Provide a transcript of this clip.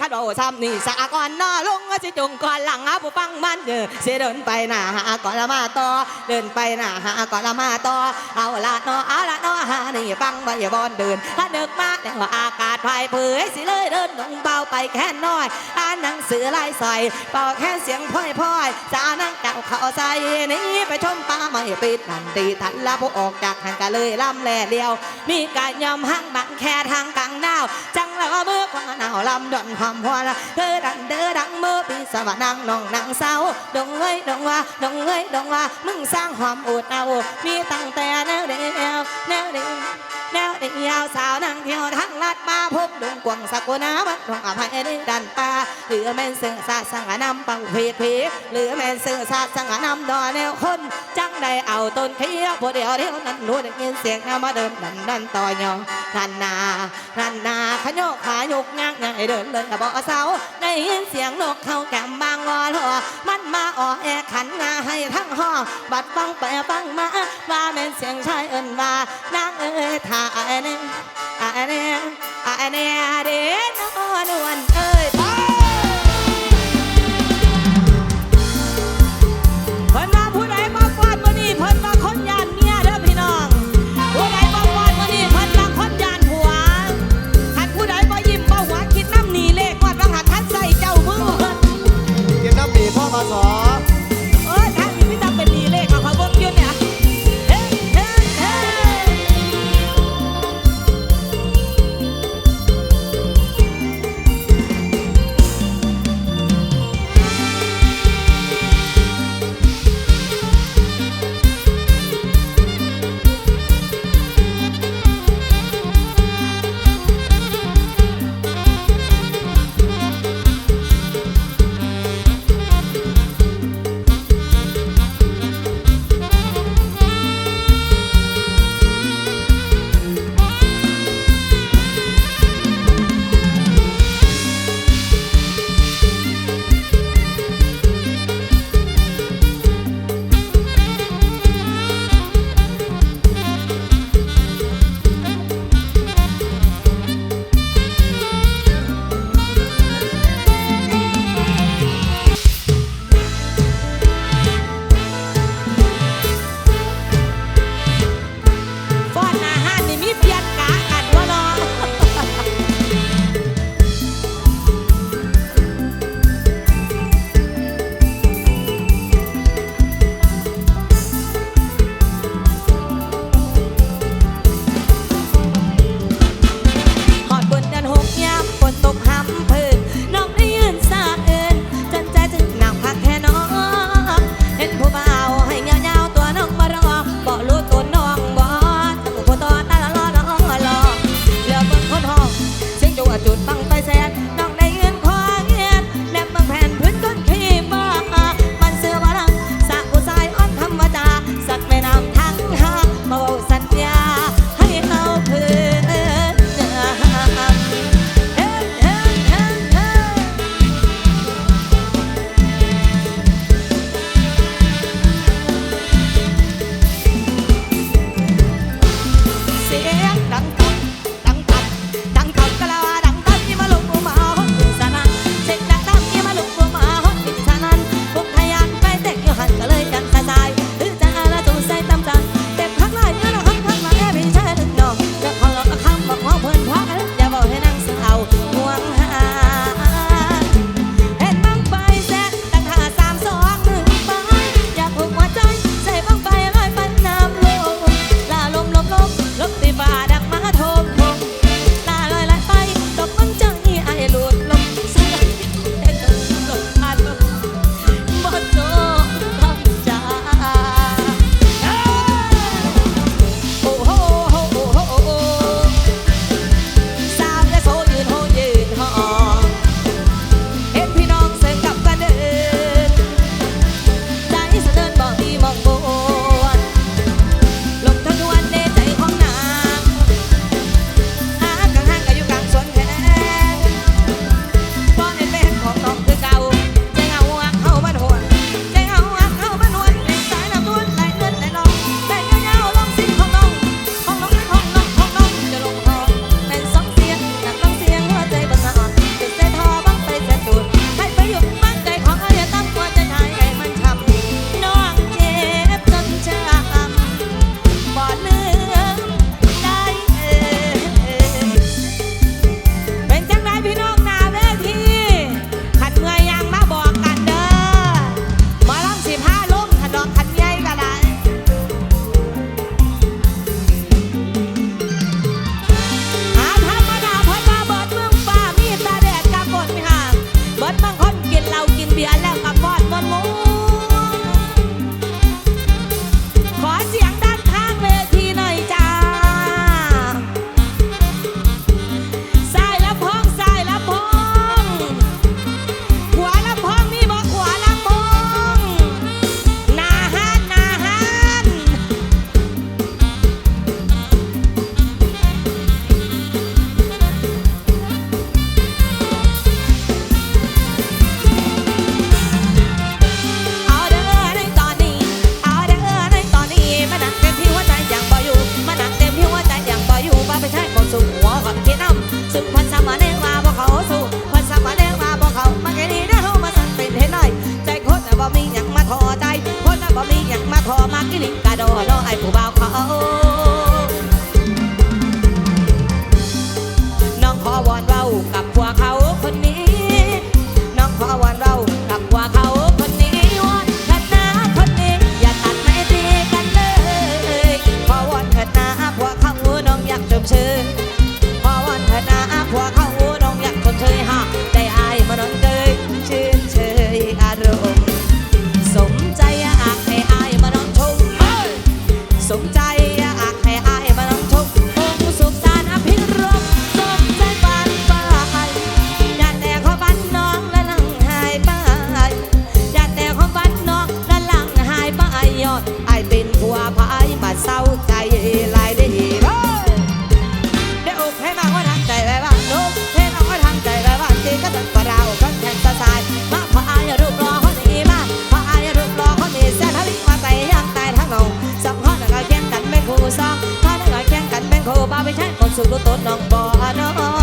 ขัดโอซ้ำนี่สะก่อนนอลงสิจงก่อนหลังหาผู้ฟังมันเด้อเสียเดินไปหน้าหาก่อนละมาต่อเดินไปหน้าหาก่อนละมาต่อเอาละนอเอาละนอหานี่ฟังไว้อย่าบอนเดินถ้านึกมาแล้วอากาศพายเผยสิเลยเดินลงเบาไปแค่น้อยอ่านหนังสือลายใส่เป่าแค่เสียงพ่อยพ่อยจะนั่งเก่าเขาใส่นี่ไปชมป่าไม่ปิดนันตีทันละพวกออกจากหันกันเลยล่ำแหล่เดียว มีการยอมหังบังแค่ทางกลางดาวจังแล้วก็เมื่อควางหนาวลำดอนคามพอละเธอดันเด้อดังเมื่อปีสวรรค์นางน้องนางเศร้าดงเอ้ยดงว่าดงเอ้ยดงว่ามึงสร้างความอุดเอามีตั้งแต่แนวเดียวแนวเดียวแนวเดียวสาวนางเที่ยวทั้งลัดมาพบดงกวางสักนาบัดดวงอภัยได้ดันป่าหลือแม่นเสือสาสังนำป่าเพดเพเหลือแม่นเสือสาสังนำดอแนวคน ได้เอาต้นเขียวผู้เดียวเดียวนั้นรู้ได้ยินเสียงน้ามาเดินนั่นนั่นต่อยอรันนารันนาขยกขายกยากง่ายเดินเลยบ่เสาได้ยินเสียงนกเขาแกมบางวอลวมันมาอ่อแอขันงาให้ทั้งห้องบัดฟังไปฟังมาว่าแม่นเสียงชา ลินกะดอดอไอ้ผู้บ่าวเขาน้องขอวอนเรากับผัวเขาคนนี้ น้องขอวอนเรากับผัวเขาคนนี้วอนเถิดนะคนนี้ อย่าตัดไม่ตีกันเลยขอวอนเถิดนะผัวเขาน้องอยากชมเชย สุรถตดน้องบ่อน้อ